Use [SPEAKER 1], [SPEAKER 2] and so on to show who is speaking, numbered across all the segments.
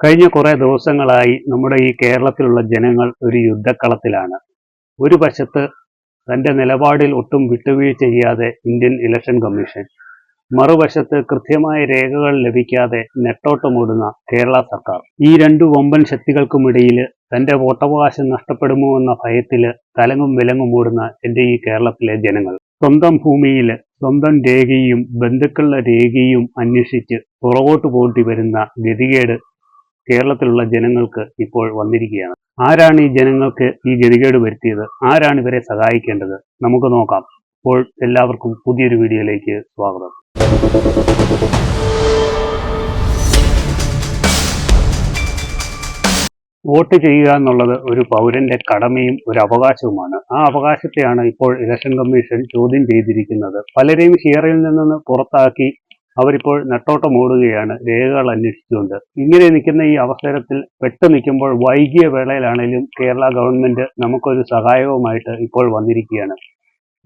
[SPEAKER 1] കഴിഞ്ഞ കുറേ ദിവസങ്ങളായി നമ്മുടെ ഈ കേരളത്തിലുള്ള ജനങ്ങൾ ഒരു യുദ്ധക്കളത്തിലാണ്. ഒരു വശത്ത് തന്റെ നിലപാടിൽ ഒട്ടും വിട്ടുവീഴ്ച ചെയ്യാതെ ഇന്ത്യൻ ഇലക്ഷൻ കമ്മീഷൻ മറുവശത്ത് കൃത്യമായ രേഖകൾ ലഭിക്കാതെ നെട്ടോട്ടമോടുന്ന കേരള സർക്കാർ. ഈ രണ്ടു വമ്പൻ ശക്തികൾക്കുമിടയിൽ തന്റെ വോട്ടവകാശം നഷ്ടപ്പെടുമോ എന്ന ഭയത്തിൽ തലങ്ങും വിലങ്ങും ഓടുന്ന എന്റെ ഈ കേരളത്തിലെ ജനങ്ങൾ. സ്വന്തം ഭൂമിയിൽ സ്വന്തം രേഖയും ബന്ധുക്കളുടെ രേഖയും അന്വേഷിച്ച് പുറകോട്ട് പോണ്ടി വരുന്ന ഗതികേട് കേരളത്തിലുള്ള ജനങ്ങൾക്ക് ഇപ്പോൾ വന്നിരിക്കുകയാണ്. ആരാണ് ഈ ജനങ്ങൾക്ക് ഈ ഗതികേട് വരുത്തിയത്? ആരാണ് ഇവരെ സഹായിക്കേണ്ടത്? നമുക്ക് നോക്കാം. ഇപ്പോൾ എല്ലാവർക്കും പുതിയൊരു വീഡിയോയിലേക്ക് സ്വാഗതം. വോട്ട് ചെയ്യുക എന്നുള്ളത് ഒരു പൗരന്റെ കടമയും ഒരു അവകാശവുമാണ്. ആ അവകാശത്തെയാണ് ഇപ്പോൾ ഇലക്ഷൻ കമ്മീഷൻ ചോദ്യം ചെയ്തിരിക്കുന്നത്. പലരെയും ഹിയറിൽ നിന്ന് പുറത്താക്കി അവരിപ്പോൾ നെട്ടോട്ടം ഓടുകയാണ് രേഖകൾ അന്വേഷിച്ചുകൊണ്ട്. ഇങ്ങനെ നിൽക്കുന്ന ഈ അവസരത്തിൽ പെട്ടു നിൽക്കുമ്പോൾ വൈകിയ വേളയിലാണെങ്കിലും കേരള ഗവൺമെന്റ് നമുക്കൊരു സഹായവുമായിട്ട് ഇപ്പോൾ വന്നിരിക്കുകയാണ്.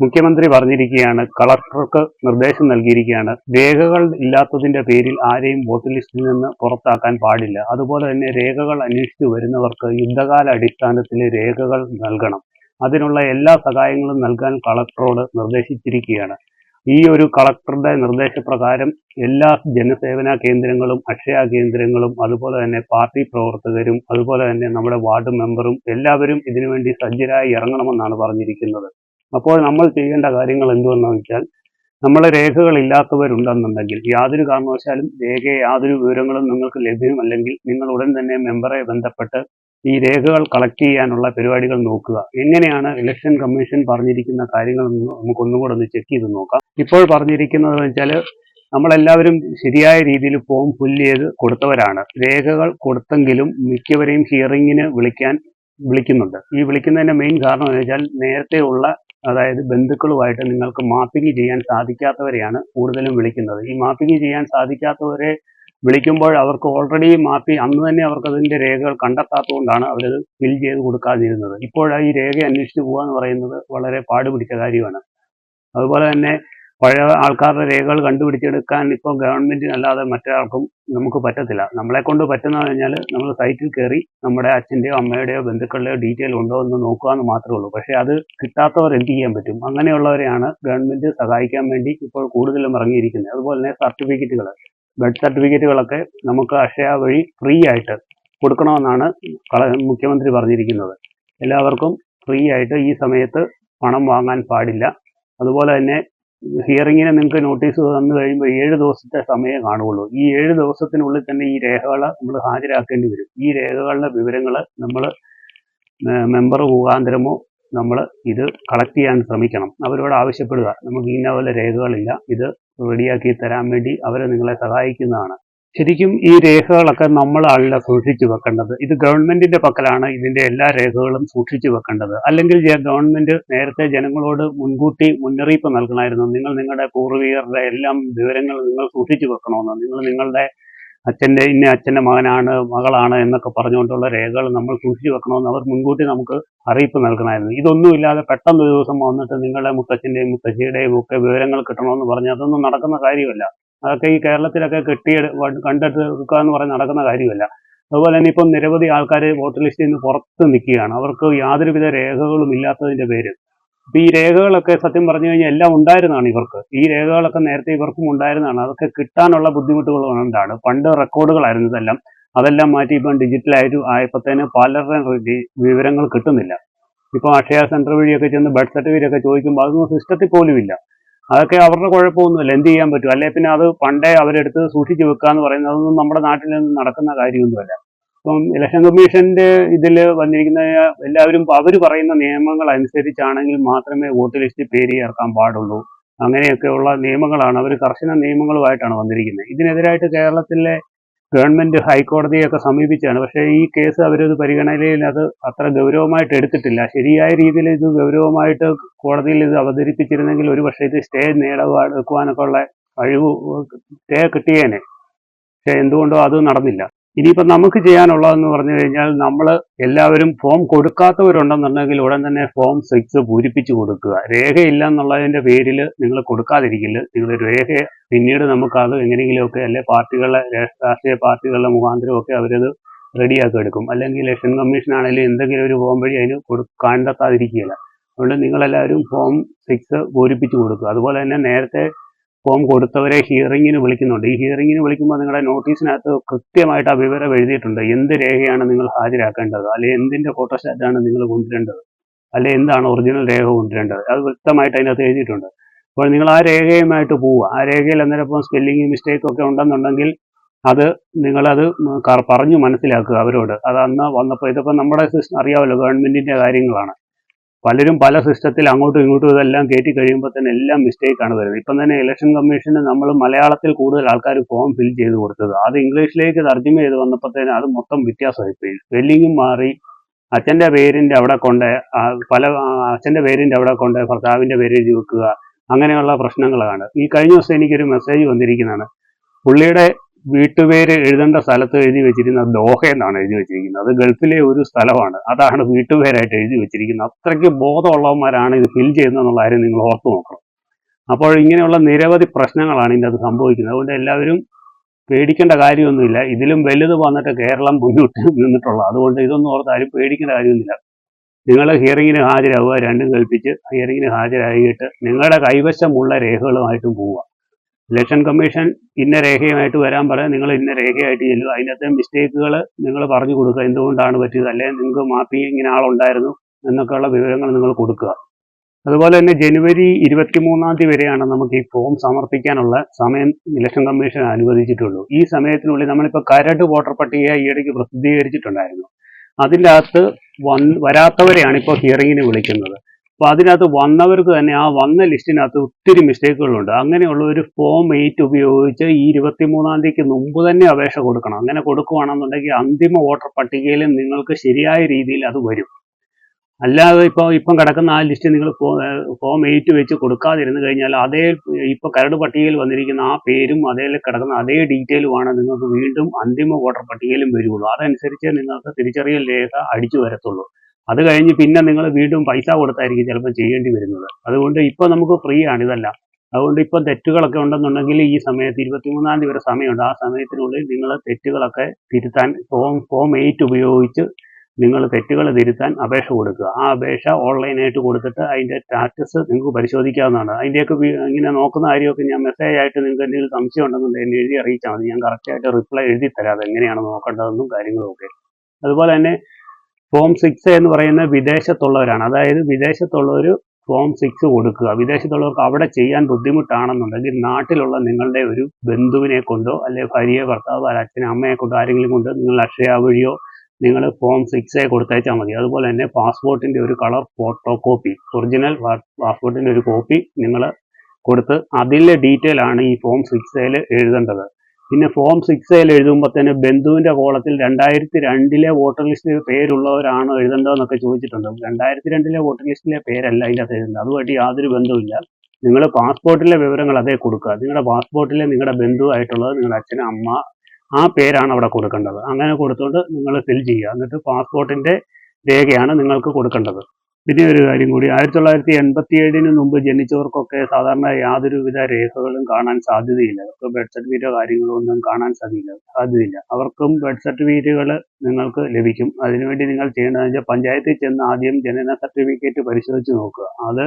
[SPEAKER 1] മുഖ്യമന്ത്രി പറഞ്ഞിരിക്കുകയാണ് കളക്ടർക്ക് നിർദ്ദേശം നൽകിയിരിക്കുകയാണ് രേഖകൾ ഇല്ലാത്തതിന്റെ പേരിൽ ആരെയും വോട്ട് ലിസ്റ്റിൽ നിന്ന് പുറത്താക്കാൻ പാടില്ല. അതുപോലെ തന്നെ രേഖകൾ അന്വേഷിച്ചു വരുന്നവർക്ക് യുദ്ധകാല അടിസ്ഥാനത്തിൽ രേഖകൾ നൽകണം. അതിനുള്ള എല്ലാ സഹായങ്ങളും നൽകാൻ കളക്ടറോട് നിർദ്ദേശിച്ചിരിക്കുകയാണ്. ഈ ഒരു കളക്ടറുടെ നിർദ്ദേശപ്രകാരം എല്ലാ ജനസേവന കേന്ദ്രങ്ങളും അക്ഷയ കേന്ദ്രങ്ങളും അതുപോലെ തന്നെ പാർട്ടി പ്രവർത്തകരും അതുപോലെ തന്നെ നമ്മുടെ വാർഡ് മെമ്പറും എല്ലാവരും ഇതിനുവേണ്ടി സജ്ജരായി ഇറങ്ങണമെന്നാണ് പറഞ്ഞിരിക്കുന്നത്. അപ്പോൾ നമ്മൾ ചെയ്യേണ്ട കാര്യങ്ങൾ എന്തുവെന്ന് വെച്ചാൽ നമ്മളെ രേഖകൾ ഇല്ലാത്തവരുണ്ടെന്നുണ്ടെങ്കിൽ യാതൊരു കാരണവശാലും രേഖ യാതൊരു വിവരങ്ങളും നിങ്ങൾക്ക് ലഭ്യമല്ലെങ്കിൽ നിങ്ങൾ ഉടൻ തന്നെ മെമ്പറെ ബന്ധപ്പെട്ട് ഈ രേഖകൾ കളക്ട് ചെയ്യാനുള്ള പരിപാടികൾ നോക്കുക. എങ്ങനെയാണ് ഇലക്ഷൻ കമ്മീഷൻ പറഞ്ഞിരിക്കുന്ന കാര്യങ്ങൾ നമുക്ക് ഒന്നുകൂടെ ഒന്ന് ചെക്ക് ചെയ്ത് നോക്കാം. ഇപ്പോൾ പറഞ്ഞിരിക്കുന്നത് വെച്ചാൽ നമ്മളെല്ലാവരും ശരിയായ രീതിയിൽ ഫോം ഫില്ല് ചെയ്ത് കൊടുത്തവരാണ്. രേഖകൾ കൊടുത്തെങ്കിലും മിക്കവരെയും ഹിയറിങ്ങിന് വിളിക്കാൻ വിളിക്കുന്നുണ്ട്. ഈ വിളിക്കുന്നതിന്റെ മെയിൻ കാരണം എന്ന് വെച്ചാൽ നേരത്തെ ഉള്ള അതായത് ബന്ധുക്കളുമായിട്ട് നിങ്ങൾക്ക് മാപ്പിംഗ് ചെയ്യാൻ സാധിക്കാത്തവരെയാണ് കൂടുതലും വിളിക്കുന്നത്. ഈ മാപ്പിംഗ് ചെയ്യാൻ സാധിക്കാത്തവരെ വിളിക്കുമ്പോൾ അവർക്ക് ഓൾറെഡി മാപ്പി അന്ന് തന്നെ അവർക്ക് അതിന്റെ രേഖകൾ കണ്ടെത്താത്തതുകൊണ്ടാണ് അവരത് ഫിൽ ചെയ്ത് കൊടുക്കാതിരുന്നത്. ഇപ്പോൾ ഈ രേഖ അന്വേഷിച്ച് പോകുക എന്ന് പറയുന്നത് വളരെ പാടുപിടിച്ച കാര്യമാണ്. അതുപോലെ തന്നെ പഴയ ആൾക്കാരുടെ രേഖകൾ കണ്ടുപിടിച്ചെടുക്കാൻ ഇപ്പോൾ ഗവൺമെന്റിനല്ലാതെ മറ്റൊരാൾക്കും നമുക്ക് പറ്റത്തില്ല. നമ്മളെ കൊണ്ട് പറ്റുന്ന കഴിഞ്ഞാൽ നമ്മൾ സൈറ്റിൽ കയറി നമ്മുടെ അച്ഛന്റെയോ അമ്മയുടെയോ ബന്ധുക്കളുടെയോ ഡീറ്റെയിൽ ഉണ്ടോ എന്ന് നോക്കുക എന്ന് മാത്രമേ ഉള്ളൂ. പക്ഷേ അത് കിട്ടാത്തവർ എന്ത് ചെയ്യാൻ പറ്റും? അങ്ങനെയുള്ളവരെയാണ് ഗവൺമെന്റ് സഹായിക്കാൻ വേണ്ടി ഇപ്പോൾ കൂടുതലും ഇറങ്ങിയിരിക്കുന്നത്. അതുപോലെ തന്നെ സർട്ടിഫിക്കറ്റുകൾ ബർത്ത് സർട്ടിഫിക്കറ്റുകളൊക്കെ നമുക്ക് അക്ഷയ വഴി ഫ്രീ ആയിട്ട് കൊടുക്കണമെന്നാണ് മുഖ്യമന്ത്രി പറഞ്ഞിരിക്കുന്നത്. എല്ലാവർക്കും ഫ്രീ ആയിട്ട് ഈ സമയത്ത് പണം വാങ്ങാൻ പാടില്ല. അതുപോലെ തന്നെ ഹിയറിങ്ങിന് നിങ്ങൾക്ക് നോട്ടീസ് തന്നു കഴിയുമ്പോൾ ഏഴ് ദിവസത്തെ സമയം കാണുകയുള്ളൂ. ഈ ഏഴ് ദിവസത്തിനുള്ളിൽ തന്നെ ഈ രേഖകൾ നമ്മൾ ഹാജരാക്കേണ്ടി വരും. ഈ രേഖകളുടെ വിവരങ്ങൾ നമ്മൾ മെമ്പർ മുഖാന്തരമോ നമ്മൾ ഇത് കളക്ട് ചെയ്യാൻ ശ്രമിക്കണം. അവരോട് ആവശ്യപ്പെടുക. നമുക്ക് ഇന്ന പോലെ രേഖകളില്ല. ഇത് റെഡിയാക്കി തരാൻ വേണ്ടി അവരെ നിങ്ങളെ സഹായിക്കുന്നതാണ്. ശരിക്കും ഈ രേഖകളൊക്കെ നമ്മളല്ല സൂക്ഷിച്ചു വെക്കേണ്ടത്. ഇത് ഗവൺമെന്റിന്റെ പക്കലാണ് ഇതിന്റെ എല്ലാ രേഖകളും സൂക്ഷിച്ചു വെക്കേണ്ടത്. അല്ലെങ്കിൽ ഗവൺമെന്റ് നേരത്തെ ജനങ്ങളോട് മുൻകൂട്ടി മുന്നറിയിപ്പ് നൽകണമായിരുന്നു നിങ്ങൾ നിങ്ങളുടെ പൂർവികരുടെ എല്ലാം വിവരങ്ങൾ നിങ്ങൾ സൂക്ഷിച്ചു വെക്കണമെന്ന് നിങ്ങൾ നിങ്ങളുടെ അച്ഛന്റെ ഇന്ന അച്ഛന്റെ മകനാണ് മകളാണ് എന്നൊക്കെ പറഞ്ഞുകൊണ്ടുള്ള രേഖകൾ നമ്മൾ സൂക്ഷിച്ചു വെക്കണമെന്ന് അവർ മുൻകൂട്ടി നമുക്ക് അറിയിപ്പ് നൽകണമായിരുന്നു. ഇതൊന്നുമില്ലാതെ പെട്ടെന്ന് ഒരു ദിവസം വന്നിട്ട് നിങ്ങളുടെ മുത്തച്ഛന്റെയും മുത്തശ്ശിയുടെയും ഒക്കെ വിവരങ്ങൾ കിട്ടണമെന്ന് പറഞ്ഞ് അതൊന്നും നടക്കുന്ന കാര്യമല്ല. അതൊക്കെ ഈ കേരളത്തിലൊക്കെ കെട്ടി കണ്ടെടുക്കുക എന്ന് പറഞ്ഞ് നടക്കുന്ന കാര്യമല്ല. അതുപോലെ തന്നെ ഇപ്പം നിരവധി ആൾക്കാർ വോട്ടർ ലിസ്റ്റിൽ നിന്ന് പുറത്ത് നിൽക്കുകയാണ്. അവർക്ക് യാതൊരുവിധ രേഖകളും ഇല്ലാത്തതിന്റെ പേര് അപ്പൊ ഈ രേഖകളൊക്കെ സത്യം പറഞ്ഞു കഴിഞ്ഞാൽ എല്ലാം ഉണ്ടായിരുന്നതാണ് ഇവർക്ക്. ഈ രേഖകളൊക്കെ നേരത്തെ ഇവർക്കും ഉണ്ടായിരുന്നതാണ് അതൊക്കെ കിട്ടാനുള്ള ബുദ്ധിമുട്ടുകൾ കൊണ്ടാണ് പണ്ട് റെക്കോർഡുകളായിരുന്നു ഇതെല്ലാം. അതെല്ലാം മാറ്റി ഇപ്പം ഡിജിറ്റലായിട്ട് ആയപ്പോഴത്തേന് പലരുടെയും വിവരങ്ങൾ കിട്ടുന്നില്ല. ഇപ്പൊ അക്ഷയ സെന്റർ വഴിയൊക്കെ ചെന്ന് ബർത്ത് സർട്ടിഫിക്കറ്റ് ഒക്കെ ചോദിക്കുമ്പോൾ അതൊന്നും സിസ്റ്റത്തിൽ പോലും ഇല്ല. അതൊക്കെ അവരുടെ കുഴപ്പമൊന്നുമില്ല. എന്ത് ചെയ്യാൻ പറ്റും? അല്ലെ? പിന്നെ അത് പണ്ടേ അവരെടുത്ത് സൂക്ഷിച്ചു വെക്കുക എന്ന് പറയുന്നത് അതൊന്നും നമ്മുടെ നാട്ടിൽ നിന്ന് നടക്കുന്ന കാര്യമൊന്നുമല്ല. ഇപ്പം ഇലക്ഷൻ കമ്മീഷന്റെ ഇതിൽ വന്നിരിക്കുന്ന എല്ലാവരും അവർ പറയുന്ന നിയമങ്ങൾ അനുസരിച്ചാണെങ്കിൽ മാത്രമേ വോട്ട് ലിസ്റ്റ് പേര് ചേർക്കാൻ പാടുള്ളൂ. അങ്ങനെയൊക്കെയുള്ള നിയമങ്ങളാണ്. അവർ കർശന നിയമങ്ങളുമായിട്ടാണ് വന്നിരിക്കുന്നത്. ഇതിനെതിരായിട്ട് കേരളത്തിലെ ഗവൺമെന്റ് ഹൈക്കോടതിയൊക്കെ സമീപിച്ചാണ്. പക്ഷേ ഈ കേസ് അവരത് പരിഗണനയിൽ അത് അത്ര ഗൗരവമായിട്ട് എടുത്തിട്ടില്ല. ശരിയായ രീതിയിൽ ഇത് ഗൗരവമായിട്ട് കോടതിയിൽ ഇത് അവതരിപ്പിച്ചിരുന്നെങ്കിൽ ഒരു പക്ഷേ ഇത് സ്റ്റേ നേടുവാനൊക്കെ ഉള്ള കഴിവ് സ്റ്റേ കിട്ടിയേനെ. പക്ഷെ എന്തുകൊണ്ടോ അത് നടന്നില്ല. ഇനിയിപ്പോൾ നമുക്ക് ചെയ്യാനുള്ളതെന്ന് പറഞ്ഞു കഴിഞ്ഞാൽ നമ്മൾ എല്ലാവരും ഫോം കൊടുക്കാത്തവരുണ്ടെന്നുണ്ടെങ്കിൽ ഉടൻ തന്നെ ഫോം സിക്സ് പൂരിപ്പിച്ച് കൊടുക്കുക. രേഖയില്ല എന്നുള്ളതിന്റെ പേരിൽ നിങ്ങൾ കൊടുക്കാതിരിക്കില്ല നിങ്ങൾ രേഖ പിന്നീട് നമുക്കത് എങ്ങനെയെങ്കിലുമൊക്കെ അല്ലെ പാർട്ടികളെ രാഷ്ട്രീയ പാർട്ടികളുടെ മുഖാന്തരമൊക്കെ അവരത് റെഡിയാക്കി എടുക്കും. അല്ലെങ്കിൽ ഇലക്ഷൻ കമ്മീഷൻ ആണെങ്കിലും എന്തെങ്കിലും ഒരു ഫോം വഴി അതിന് കൊടു കണ്ടെത്താതിരിക്കുകയില്ല. അതുകൊണ്ട് നിങ്ങളെല്ലാവരും ഫോം സിക്സ് പൂരിപ്പിച്ച് കൊടുക്കുക. അതുപോലെ തന്നെ നേരത്തെ ഫോം കൊടുത്തവരെ ഹിയറിങ്ങിന് വിളിക്കുന്നുണ്ട്. ഈ ഹിയറിങ്ങിന് വിളിക്കുമ്പോൾ നിങ്ങളുടെ നോട്ടീസിനകത്ത് കൃത്യമായിട്ട് ആ വിവരം എഴുതിയിട്ടുണ്ട്. എന്ത് രേഖയാണ് നിങ്ങൾ ഹാജരാക്കേണ്ടത്? അല്ലെങ്കിൽ എന്തിന്റെ ഫോട്ടോസ്റ്റാറ്റാണ് നിങ്ങൾ കൊണ്ടുവരേണ്ടത്? അല്ലെ എന്താണ് ഒറിജിനൽ രേഖ കൊണ്ടുവരേണ്ടത്? അത് വ്യക്തമായിട്ട് അതിനകത്ത് എഴുതിയിട്ടുണ്ട്. അപ്പോൾ നിങ്ങൾ ആ രേഖയുമായിട്ട് പോവുക. ആ രേഖയിൽ അന്നേരം സ്പെല്ലിംഗ് മിസ്റ്റേക്ക് ഒക്കെ ഉണ്ടെന്നുണ്ടെങ്കിൽ അത് നിങ്ങളത് പറഞ്ഞു മനസ്സിലാക്കുക അവരോട്. അത് അന്ന് വന്നപ്പോൾ ഇതിപ്പോൾ നമ്മുടെ സിസ്റ്റം അറിയാമല്ലോ ഗവൺമെന്റിന്റെ കാര്യങ്ങളാണ്. പലരും പല സിസ്റ്റത്തിൽ അങ്ങോട്ടും ഇങ്ങോട്ടും ഇതെല്ലാം കയറ്റി കഴിയുമ്പോൾ തന്നെ എല്ലാം മിസ്റ്റേക്ക് ആണ് വരുന്നത്. ഇപ്പം തന്നെ ഇലക്ഷൻ കമ്മീഷന് നമ്മൾ മലയാളത്തിൽ കൂടുതൽ ആൾക്കാർ ഫോം ഫിൽ ചെയ്ത് കൊടുത്തത്. അത് ഇംഗ്ലീഷിലേക്ക് തർജമ ചെയ്ത് വന്നപ്പോഴത്തേന് അത് മൊത്തം വ്യത്യാസമായിപ്പോയി. സ്പെല്ലിങ്ങും മാറി അച്ഛന്റെ പേരിന്റെ അവിടെ കൊണ്ട് പല അച്ഛന്റെ പേരിന്റെ അവിടെ കൊണ്ട് ഭർത്താവിന്റെ പേര് എഴുതി വെക്കുക അങ്ങനെയുള്ള പ്രശ്നങ്ങളാണ്. ഈ കഴിഞ്ഞ ദിവസം എനിക്കൊരു മെസ്സേജ് വന്നിരിക്കുന്നതാണ്. പുള്ളിയുടെ വീട്ടുപേര് എഴുതേണ്ട സ്ഥലത്ത് എഴുതി വെച്ചിരുന്ന ദോഹ എന്നാണ് എഴുതി വെച്ചിരിക്കുന്നത്. അത് ഗൾഫിലെ ഒരു സ്ഥലമാണ്. അതാണ് വീട്ടുപേരായിട്ട് എഴുതി വെച്ചിരിക്കുന്നത്. അത്രയ്ക്ക് ബോധമുള്ളവന്മാരാണ് ഇത് ഫിൽ ചെയ്യുന്നതെന്നുള്ള കാര്യം നിങ്ങൾ ഓർത്തു നോക്കണം. അപ്പോൾ ഇങ്ങനെയുള്ള നിരവധി പ്രശ്നങ്ങളാണ് ഇതിന്റെ അത് സംഭവിക്കുന്നത്. അതുകൊണ്ട് എല്ലാവരും പേടിക്കേണ്ട കാര്യമൊന്നുമില്ല. ഇതിലും വലുത് വന്നിട്ട് കേരളം മുന്നോട്ട് നിന്നിട്ടുള്ളത് അതുകൊണ്ട് ഇതൊന്നും ഓർത്ത് ആരും പേടിക്കേണ്ട കാര്യമൊന്നുമില്ല. നിങ്ങൾ ഹിയറിങ്ങിന് ഹാജരാവുക. രണ്ടും കൽപ്പിച്ച് ഹിയറിങ്ങിന് ഹാജരായിട്ട് നിങ്ങളുടെ കൈവശമുള്ള രേഖകളുമായിട്ടും പോവുക. ഇലക്ഷൻ കമ്മീഷൻ ഇന്ന രേഖയുമായിട്ട് വരാൻ പറയാം. നിങ്ങൾ ഇന്ന രേഖയായിട്ട് ചെല്ലുക. അതിനകത്തെ മിസ്റ്റേക്കുകൾ നിങ്ങൾ പറഞ്ഞു കൊടുക്കുക. എന്തുകൊണ്ടാണ് പറ്റിയത്? അല്ലെങ്കിൽ നിങ്ങൾക്ക് മാപ്പി ഇങ്ങനെ ആളുണ്ടായിരുന്നു എന്നൊക്കെയുള്ള വിവരങ്ങൾ നിങ്ങൾ കൊടുക്കുക. അതുപോലെ തന്നെ ജനുവരി ഇരുപത്തിമൂന്നാം തീയതി വരെയാണ് നമുക്ക് ഈ ഫോം സമർപ്പിക്കാനുള്ള സമയം ഇലക്ഷൻ കമ്മീഷൻ അനുവദിച്ചിട്ടുള്ളൂ. ഈ സമയത്തിനുള്ളിൽ നമ്മളിപ്പോൾ കരട് വോട്ടർ പട്ടിക ഈയിടയ്ക്ക് പ്രസിദ്ധീകരിച്ചിട്ടുണ്ടായിരുന്നു. അതിന്റെ അകത്ത് വരാത്തവരെയാണ് ഇപ്പോൾ ഹിയറിങ്ങിന് വിളിക്കുന്നത്. അപ്പോൾ അതിനകത്ത് വന്നവർക്ക് തന്നെ ആ വന്ന ലിസ്റ്റിനകത്ത് ഒത്തിരി മിസ്റ്റേക്കുകളുണ്ട് അങ്ങനെയുള്ള ഒരു ഫോം എയ്റ്റ് ഉപയോഗിച്ച് ഈ ഇരുപത്തിമൂന്നാം തീയതിക്ക് മുമ്പ് തന്നെ അപേക്ഷ കൊടുക്കണം. അങ്ങനെ കൊടുക്കുകയാണെന്നുണ്ടെങ്കിൽ അന്തിമ വോട്ടർ പട്ടികയിൽ നിങ്ങൾക്ക് ശരിയായ രീതിയിൽ അത് വരും. അല്ലാതെ ഇപ്പോൾ ഇപ്പം കിടക്കുന്ന ആ ലിസ്റ്റ് നിങ്ങൾ ഫോം എയ്റ്റ് വെച്ച് കൊടുക്കാതിരുന്നു കഴിഞ്ഞാൽ അതേ ഇപ്പോൾ കരട് പട്ടികയിൽ വന്നിരിക്കുന്ന ആ പേരും അതേ കിടക്കുന്ന അതേ ഡീറ്റെയിലുമാണ് നിങ്ങൾക്ക് വീണ്ടും അന്തിമ വോട്ടർ പട്ടികയിലും വരുള്ളൂ. അതനുസരിച്ച് നിങ്ങൾക്ക് തിരിച്ചറിയൽ രേഖ അടിച്ചു വരത്തുള്ളൂ. അത് കഴിഞ്ഞ് പിന്നെ നിങ്ങൾ വീണ്ടും പൈസ കൊടുത്തായിരിക്കും ചിലപ്പോൾ ചെയ്യേണ്ടി വരുന്നത്. അതുകൊണ്ട് ഇപ്പോൾ നമുക്ക് ഫ്രീ ആണ് ഇതല്ല. അതുകൊണ്ട് ഇപ്പം തെറ്റുകളൊക്കെ ഉണ്ടെന്നുണ്ടെങ്കിൽ ഈ സമയത്ത് ഇരുപത്തിമൂന്നാം തീയതി വരെ സമയമുണ്ട്. ആ സമയത്തിനുള്ളിൽ നിങ്ങൾ തെറ്റുകളൊക്കെ തിരുത്താൻ ഫോം ഫോം എയ്റ്റ് ഉപയോഗിച്ച് നിങ്ങൾ തെറ്റുകൾ തിരുത്താൻ അപേക്ഷ കൊടുക്കുക. ആ അപേക്ഷ ഓൺലൈനായിട്ട് കൊടുത്തിട്ട് അതിന്റെ സ്റ്റാറ്റസ് നിങ്ങൾക്ക് പരിശോധിക്കാവുന്നതാണ്. അതിന്റെയൊക്കെ ഇങ്ങനെ നോക്കുന്ന കാര്യമൊക്കെ ഞാൻ മെസ്സേജ് ആയിട്ട് നിങ്ങൾക്ക് എന്തെങ്കിലും സംശയം ഉണ്ടെന്നുണ്ടെങ്കിൽ എന്നെ എഴുതി അറിയിച്ചാൽ മതി. ഞാൻ കറക്റ്റായിട്ട് റിപ്ലൈ എഴുതി തരാം. അതെങ്ങനെയാണ് നോക്കേണ്ടതെന്നും കാര്യങ്ങളും ഒക്കെ. അതുപോലെ തന്നെ ഫോം സിക്സ് എന്ന് പറയുന്ന വിദേശത്തുള്ളവരാണ്. അതായത് വിദേശത്തുള്ളവർ ഫോം സിക്സ് കൊടുക്കുക. വിദേശത്തുള്ളവർക്ക് അവിടെ ചെയ്യാൻ ബുദ്ധിമുട്ടാണെന്നുണ്ടെങ്കിൽ നാട്ടിലുള്ള നിങ്ങളുടെ ഒരു ബന്ധുവിനെ കൊണ്ടോ അല്ലെങ്കിൽ ഭാര്യയെ ഭർത്താവ് അച്ഛനെ അമ്മയെ കൊണ്ടോ ആരെങ്കിലും കൊണ്ടോ നിങ്ങൾ അക്ഷയ വഴിയോ നിങ്ങൾ ഫോം സിക്സ് കൊടുത്തയച്ചാൽ മതി. അതുപോലെ തന്നെ പാസ്പോർട്ടിന്റെ ഒരു കളർ ഫോട്ടോ കോപ്പി ഒറിജിനൽ പാസ്പോർട്ടിന്റെ ഒരു കോപ്പി നിങ്ങൾ കൊടുത്ത് അതിലെ ഡീറ്റെയിൽ ആണ് ഈ ഫോം സിക്സ് എഴുതേണ്ടത്. പിന്നെ ഫോം സിക്സ് എഴുതുമ്പോൾ തന്നെ ബന്ധുവിന്റെ കോളത്തിൽ രണ്ടായിരത്തി രണ്ടിലെ വോട്ടർ ലിസ്റ്റിൽ പേരുള്ളവരാണോ എഴുതേണ്ടതെന്നൊക്കെ ചോദിച്ചിട്ടുണ്ട്. രണ്ടായിരത്തി രണ്ടിലെ വോട്ടർ ലിസ്റ്റിലെ പേരല്ല അതിന്റെ അകത്ത് എഴുതുന്നത്. അതുമായിട്ട് യാതൊരു ബന്ധവുമില്ല. നിങ്ങൾ പാസ്പോർട്ടിലെ വിവരങ്ങൾ അതേ കൊടുക്കുക. നിങ്ങളുടെ പാസ്പോർട്ടിലെ നിങ്ങളുടെ ബന്ധുവായിട്ടുള്ളത് നിങ്ങളുടെ അച്ഛൻ അമ്മ ആ പേരാണ് അവിടെ കൊടുക്കേണ്ടത്. അങ്ങനെ കൊടുത്തുകൊണ്ട് നിങ്ങൾ ഫിൽ ചെയ്യുക. എന്നിട്ട് പാസ്പോർട്ടിന്റെ രേഖയാണ് നിങ്ങൾക്ക് കൊടുക്കേണ്ടത്. പിന്നെ ഒരു കാര്യം കൂടി. ആയിരത്തി തൊള്ളായിരത്തി എൺപത്തി ഏഴിന് മുമ്പ് ജനിച്ചവർക്കൊക്കെ സാധാരണ യാതൊരുവിധ രേഖകളും കാണാൻ സാധ്യതയില്ല. അവർക്ക് ബർത്ത് സർട്ടിഫിക്കറ്റോ കാര്യങ്ങളോ ഒന്നും കാണാൻ സാധ്യയില്ല സാധ്യതയില്ല. അവർക്കും ബർത്ത് സർട്ടിഫിക്കറ്റുകൾ നിങ്ങൾക്ക് ലഭിക്കും. അതിനുവേണ്ടി നിങ്ങൾ ചെയ്യേണ്ടതെന്ന് വെച്ചാൽ പഞ്ചായത്തിൽ ചെന്ന് ആദ്യം ജനന സർട്ടിഫിക്കറ്റ് പരിശോധിച്ച് നോക്കുക. അത്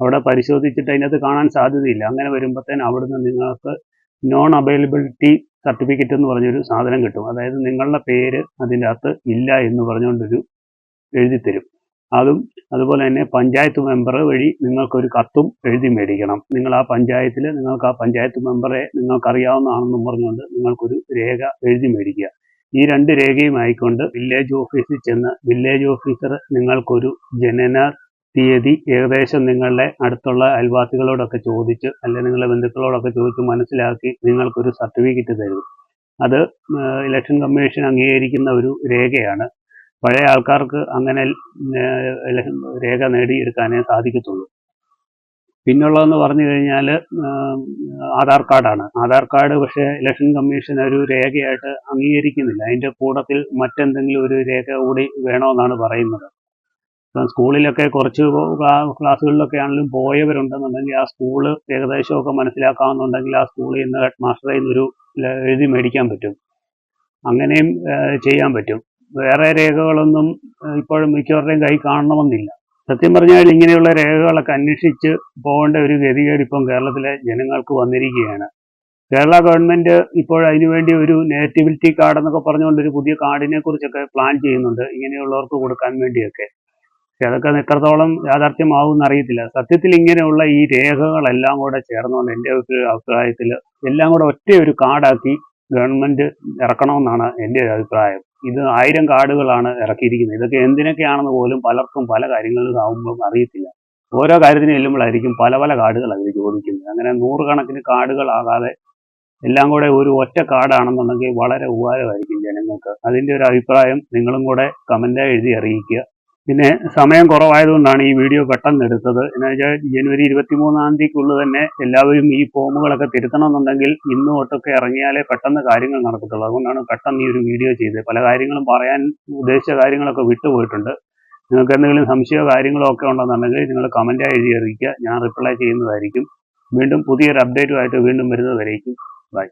[SPEAKER 1] അവിടെ പരിശോധിച്ചിട്ട് അതിനകത്ത് കാണാൻ സാധ്യതയില്ല. അങ്ങനെ വരുമ്പോഴത്തേന് അവിടുന്ന് നിങ്ങൾക്ക് നോൺ അവൈലബിലിറ്റി സർട്ടിഫിക്കറ്റ് എന്ന് പറഞ്ഞൊരു സാധനം കിട്ടും. അതായത് നിങ്ങളുടെ പേര് അതിന്റെ അകത്ത് ഇല്ല എന്ന് പറഞ്ഞുകൊണ്ടൊരു എഴുതി തരും അതും അതുപോലെ തന്നെ പഞ്ചായത്ത് മെമ്പർ വഴി നിങ്ങൾക്കൊരു കത്തും എഴുതി മേടിക്കണം. നിങ്ങൾ ആ പഞ്ചായത്തിൽ നിങ്ങൾക്ക് ആ പഞ്ചായത്ത് മെമ്പറെ നിങ്ങൾക്കറിയാവുന്നതാണെന്നും പറഞ്ഞുകൊണ്ട് നിങ്ങൾക്കൊരു രേഖ എഴുതി മേടിക്കുക. ഈ രണ്ട് രേഖയും ആയിക്കൊണ്ട് വില്ലേജ് ഓഫീസിൽ ചെന്ന് വില്ലേജ് ഓഫീസർ നിങ്ങൾക്കൊരു ജനന തീയതി ഏകദേശം നിങ്ങളുടെ അടുത്തുള്ള അയൽവാസികളോടൊക്കെ ചോദിച്ച് അല്ലെങ്കിൽ നിങ്ങളുടെ ബന്ധുക്കളോടൊക്കെ ചോദിച്ച് മനസ്സിലാക്കി നിങ്ങൾക്കൊരു സർട്ടിഫിക്കറ്റ് തരും. അത് ഇലക്ഷൻ കമ്മീഷൻ അംഗീകരിക്കുന്ന ഒരു രേഖയാണ്. പഴയ ആൾക്കാർക്ക് അങ്ങനെ രേഖ നേടിയെടുക്കാനേ സാധിക്കത്തുള്ളൂ. പിന്നുള്ളതെന്ന് പറഞ്ഞു കഴിഞ്ഞാൽ ആധാർ കാർഡാണ്. ആധാർ കാർഡ് പക്ഷേ ഇലക്ഷൻ കമ്മീഷൻ ഒരു രേഖയായിട്ട് അംഗീകരിക്കുന്നില്ല. അതിന്റെ കൂടത്തിൽ മറ്റെന്തെങ്കിലും ഒരു രേഖ കൂടി വേണമെന്നാണ് പറയുന്നത്. ഇപ്പം സ്കൂളിലൊക്കെ കുറച്ച് ക്ലാസ്സുകളിലൊക്കെ ആണെങ്കിലും പോയവരുണ്ടെന്നുണ്ടെങ്കിൽ ആ സ്കൂൾ ഏകദേശമൊക്കെ മനസ്സിലാക്കാമെന്നുണ്ടെങ്കിൽ ആ സ്കൂളിൽ നിന്ന് ഹെഡ് മാസ്റ്ററിൽ നിന്നൊരു എഴുതി മേടിക്കാൻ പറ്റും. അങ്ങനെയും ചെയ്യാൻ പറ്റും. വേറെ രേഖകളൊന്നും ഇപ്പോഴും മിക്കവരുടെയും കൈ കാണണമെന്നില്ല. സത്യം പറഞ്ഞാൽ ഇങ്ങനെയുള്ള രേഖകളൊക്കെ അന്വേഷിച്ച് പോകേണ്ട ഒരു ഗതികേട് ഇപ്പം കേരളത്തിലെ ജനങ്ങൾക്ക് വന്നിരിക്കുകയാണ്. കേരള ഗവൺമെന്റ് ഇപ്പോൾ അതിനുവേണ്ടി ഒരു നേറ്റിവിറ്റി കാർഡ് എന്നൊക്കെ പറഞ്ഞുകൊണ്ട് ഒരു പുതിയ കാർഡിനെ കുറിച്ചൊക്കെ പ്ലാൻ ചെയ്യുന്നുണ്ട്. ഇങ്ങനെയുള്ളവർക്ക് കൊടുക്കാൻ വേണ്ടിയൊക്കെ. പക്ഷെ അതൊക്കെ എത്രത്തോളം യാഥാർത്ഥ്യമാവും അറിയത്തില്ല. സത്യത്തിൽ ഇങ്ങനെയുള്ള ഈ രേഖകളെല്ലാം കൂടെ ചേർന്നുകൊണ്ട് എന്റെ അഭിപ്രായത്തിൽ എല്ലാം കൂടെ ഒറ്റ ഒരു കാർഡാക്കി ഗവൺമെന്റ് ഇറക്കണമെന്നാണ് എന്റെ അഭിപ്രായം. ഇത് ആയിരം കാർഡുകളാണ് ഇറക്കിയിരിക്കുന്നത്. ഇതൊക്കെ എന്തിനൊക്കെയാണെന്ന് പോലും പലർക്കും പല കാര്യങ്ങളിലും ആവുമ്പോഴും അറിയത്തില്ല. ഓരോ കാര്യത്തിന് ചെല്ലുമ്പോഴായിരിക്കും പല പല കാർഡുകൾ അതിൽ ചോദിക്കുന്നത്. അങ്ങനെ നൂറുകണക്കിന് കാർഡുകളാകാതെ എല്ലാം കൂടെ ഒരു ഒറ്റ കാർഡാണെന്നുണ്ടെങ്കിൽ വളരെ ഉപകാരമായിരിക്കും ജനങ്ങൾക്ക്. അതിന്റെ ഒരു അഭിപ്രായം നിങ്ങളും കൂടെ കമന്റായി എഴുതി അറിയിക്കുക. പിന്നെ സമയം കുറവായതുകൊണ്ടാണ് ഈ വീഡിയോ പെട്ടെന്ന് എടുത്തത്. എന്ന് വെച്ചാൽ ജനുവരി ഇരുപത്തി മൂന്നാം തീയതിക്കുള്ളിൽ തന്നെ എല്ലാവരും ഈ ഫോമുകളൊക്കെ തിരുത്തണമെന്നുണ്ടെങ്കിൽ ഇന്ന് തൊട്ടൊക്കെ ഇറങ്ങിയാലേ പെട്ടെന്ന് കാര്യങ്ങൾ നടക്കത്തുള്ളൂ. അതുകൊണ്ടാണ് പെട്ടെന്ന് ഈ ഒരു വീഡിയോ ചെയ്തത്. പല കാര്യങ്ങളും പറയാൻ ഉദ്ദേശിച്ച കാര്യങ്ങളൊക്കെ വിട്ടുപോയിട്ടുണ്ട്. നിങ്ങൾക്ക് എന്തെങ്കിലും സംശയമോ കാര്യങ്ങളോ ഒക്കെ ഉണ്ടെന്നുണ്ടെങ്കിൽ നിങ്ങൾ കമന്റായി എഴുതി അറിയിക്കുക ഞാൻ റിപ്ലൈ ചെയ്യുന്നതായിരിക്കും. വീണ്ടും പുതിയൊരു അപ്ഡേറ്റുമായിട്ട് വീണ്ടും വരുന്നതായിരിക്കും ബൈ